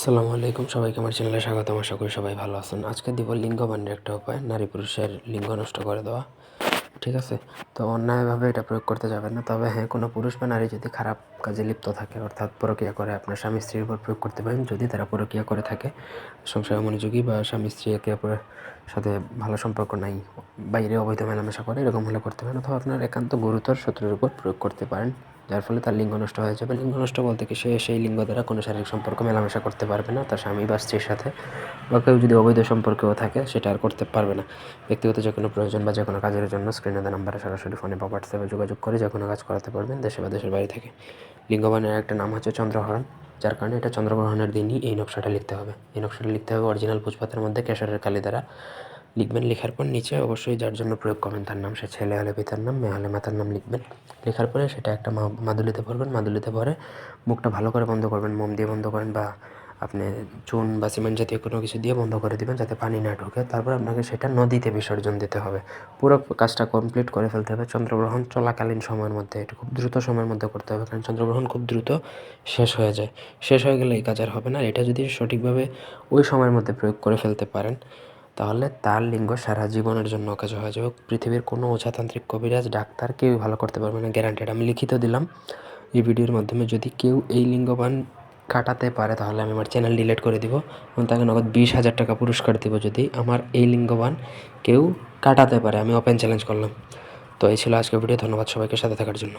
আসসালামু আলাইকুম, সবাইকে আমার চ্যানেলে স্বাগতম। আশা করি সবাই ভালো আছেন। আজকে দিব লিঙ্গ বান্ডের একটা উপায়, নারী পুরুষের লিঙ্গ নষ্ট করে দেওয়া, ঠিক আছে? তো অন্যায়ভাবে এটা প্রয়োগ করতে যাবেন না। তবে হ্যাঁ কোনো পুরুষ বা নারী যদি খারাপ কাজে লিপ্ত থাকে, অর্থাৎ পরকীয়া করে, আপনার স্বামী স্ত্রীর উপর প্রয়োগ করতে পারেন। যদি তারা পরকীয়া করে থাকে, সংসারে মনোযোগী বা স্বামী স্ত্রী একে অপরের সাথে ভালো সম্পর্ক নাই, বাইরে অবৈধ মেলামেশা করে, এরকম হলে করতে পারেন। অথবা আপনার একান্ত গুরুতর শত্রুর উপর প্রয়োগ করতে পারেন। যার ফলে তার লিঙ্গ নষ্ট হয়ে যাবে। লিঙ্গ নষ্ট বলতে কি, সে সেই লিঙ্গ দ্বারা কোনো শারীরিক সম্পর্ক মেলামেশা করতে পারবে না, তার স্বামী বা স্ত্রীর সাথে। বা কেউ যদি অবৈধ সম্পর্কেও থাকে, সেটা আর করতে পারবে না। ব্যক্তিগত যে কোনো প্রয়োজন বা যে কোনো কাজের জন্য স্ক্রিনে দেওয়া নাম্বারে সরাসরি ফোনে বা হোয়াটসঅ্যাপে যোগাযোগ করে যে কোনো কাজ করাতে পারবেন দেশে বা দেশের বাইরে থেকে। লিঙ্গবানের একটা নাম হচ্ছে চন্দ্রহরণ, যার কারণে এটা চন্দ্রগ্রহণের দিনই এই নকশাটা লিখতে হবে। এই নকশাটা লিখতে হবে অরিজিনাল পুষ্পাতের মধ্যে কেশরের কালি দ্বারা। লিখবেন লেখার পর নিচে অবশ্যই যার জন্য প্রয়োগ করবেন তার নাম, সে ছেলে হলে পিতার নাম, মেয়ে হলে মাতার নাম লিখবেন। লেখার পরে সেটা একটা মাদুলিতে ভরবেন মাদুলিতে ভরে মুখটা ভালো করে বন্ধ করবেন, মোম দিয়ে বন্ধ করেন বা আপনি চুন বা সিমেন্ট জাতীয় কোনো কিছু দিয়ে বন্ধ করে দিবেন যাতে পানি না ঢোকে। তারপর আপনাকে সেটা নদীতে বিসর্জন দিতে হবে। পুরো কাজটা কমপ্লিট করে ফেলতে হবে। চন্দ্রগ্রহণ চলাকালীন সময়ের মধ্যে, এটা খুব দ্রুত সময়ের মধ্যে করতে হবে কারণ চন্দ্রগ্রহণ খুব দ্রুত শেষ হয়ে যায়। শেষ হয়ে গেলে এই কাজ আর হবে না। এটা যদি সঠিকভাবে ওই সময়ের মধ্যে প্রয়োগ করে ফেলতে পারেন তাহলে তার লিঙ্গ সারা জীবনের জন্য অকাজ হয়ে যাবে পৃথিবীর কোনো ওঝাতান্ত্রিক কবিরাজ, ডাক্তার কেউই ভালো করতে পারবে না গ্যারান্টেড আমি লিখিত দিলাম এই ভিডিওর মাধ্যমে, যদি কেউ এই লিঙ্গবান কাটাতে পারে, তাহলে আমি আমার চ্যানেল ডিলিট করে দিব এবং তাকে নগদ বিশ হাজার টাকা পুরস্কার দিব যদি আমার এই লিঙ্গবান কেউ কাটাতে পারে। আমি ওপেন চ্যালেঞ্জ করলাম। তো এই ছিল আজকের ভিডিও। ধন্যবাদ সবাইকে সাথে থাকার জন্য।